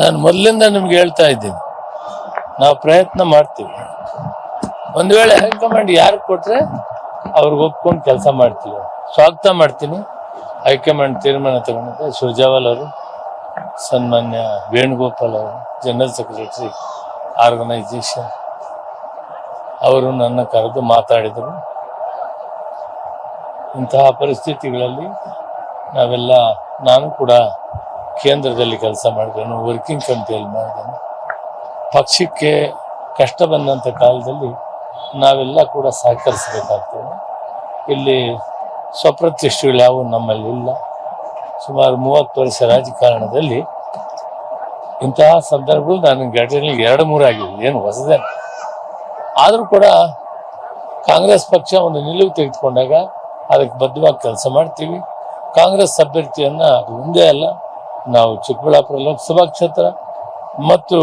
ನಾನು ಮೊದಲಿಂದ ನಿಮ್ಗೆ ಹೇಳ್ತಾ ಇದ್ದೀನಿ. ನಾವು ಪ್ರಯತ್ನ ಮಾಡ್ತೀವಿ. ಒಂದ್ ವೇಳೆ ಹೈಕಮಾಂಡ್ ಯಾರು ಕೊಟ್ರೆ ಅವ್ರಿಗೆ ಒಪ್ಕೊಂಡು ಕೆಲಸ ಮಾಡ್ತೀವಿ. ಸ್ವಾಗತ ಮಾಡ್ತೀನಿ. ಹೈಕಮಾಂಡ್ ತೀರ್ಮಾನ ತಗೊಂಡಿದ್ದೆ ಸುರ್ಜಾವಾಲ್ ಅವರು, ಸನ್ಮಾನ್ಯ ವೇಣುಗೋಪಾಲ್ ಅವರು, ಜನರಲ್ ಸೆಕ್ರೆಟರಿ, ಆರ್ಗನೈಸೇಷನ್ ಅವರು ನನ್ನ ಕರೆದು ಮಾತಾಡಿದರು. ಇಂತಹ ಪರಿಸ್ಥಿತಿಗಳಲ್ಲಿ ನಾವೆಲ್ಲ, ನಾನು ಕೂಡ ಕೇಂದ್ರದಲ್ಲಿ ಕೆಲಸ ಮಾಡಿದ್ದೇನೆ ವರ್ಕಿಂಗ್ ಕಮಿಟಿಯಲ್ಲಿ ಮಾಡಿದ್ದೇನೆ ಪಕ್ಷಕ್ಕೆ ಕಷ್ಟ ಬಂದಂಥ ಕಾಲದಲ್ಲಿ ನಾವೆಲ್ಲ ಕೂಡ ಸಹಕರಿಸಬೇಕಾಗ್ತದೆ. ಇಲ್ಲಿ ಸ್ವಪ್ರತಿಷ್ಠೆಗಳು ಯಾವ ನಮ್ಮಲ್ಲಿ ಇಲ್ಲ. ಸುಮಾರು ಮೂವತ್ತು ವರ್ಷ ರಾಜಕಾರಣದಲ್ಲಿ ಇಂತಹ ಸಂದರ್ಭಗಳು ನಾನು ಘಟನೆ ಎರಡು ಮೂರು ಆಗಿದೆ ಏನು ಹೊಸದೇನು ಆದರೂ ಕೂಡ ಕಾಂಗ್ರೆಸ್ ಪಕ್ಷ ಒಂದು ನಿಲುವು ತೆಗೆದುಕೊಂಡಾಗ ಅದಕ್ಕೆ ಬದ್ಧವಾಗಿ ಕೆಲಸ ಮಾಡ್ತೀವಿ. ಕಾಂಗ್ರೆಸ್ ಅಭ್ಯರ್ಥಿಯನ್ನು ಒಂದೇ ಅಲ್ಲ ನಾವು ಚಿಕ್ಕಬಳ್ಳಾಪುರ ಲೋಕಸಭಾ ಕ್ಷೇತ್ರ ಮತ್ತು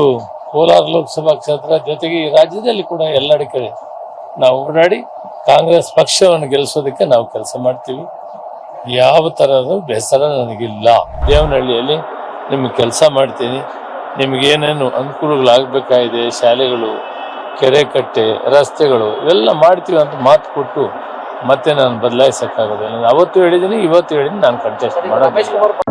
ಕೋಲಾರ ಲೋಕಸಭಾ ಕ್ಷೇತ್ರ ಜೊತೆಗೆ ಈ ರಾಜ್ಯದಲ್ಲಿ ಕೂಡ ಎಲ್ಲೆಡೆ ಕಡೆ ನಾವು ಓಡಾಡಿ ಕಾಂಗ್ರೆಸ್ ಪಕ್ಷವನ್ನು ಗೆಲ್ಲಿಸೋದಕ್ಕೆ ನಾವು ಕೆಲಸ ಮಾಡ್ತೀವಿ. ಯಾವ ಥರದ ಬೇಸರ ನನಗಿಲ್ಲ. ದೇವನಹಳ್ಳಿಯಲ್ಲಿ ನಿಮಗೆ ಕೆಲಸ ಮಾಡ್ತೀನಿ. ನಿಮಗೇನೇನು ಅನುಕೂಲಗಳಾಗಬೇಕಾಗಿದೆ, ಶಾಲೆಗಳು, ಕೆರೆ ಕಟ್ಟೆ, ರಸ್ತೆಗಳು, ಇವೆಲ್ಲ ಮಾಡ್ತೀವಿ ಅಂತ ಮಾತು ಕೊಟ್ಟು ಮತ್ತೆ ನಾನು ಬದಲಾಯಿಸೋಕ್ಕಾಗೋದಿಲ್ಲ. ಅವತ್ತು ಹೇಳಿದ್ದೀನಿ, ಇವತ್ತು ಹೇಳಿದ್ದೀನಿ, ನಾನು ಕಂಟೆಸ್ಟ್ ಮಾಡೋದು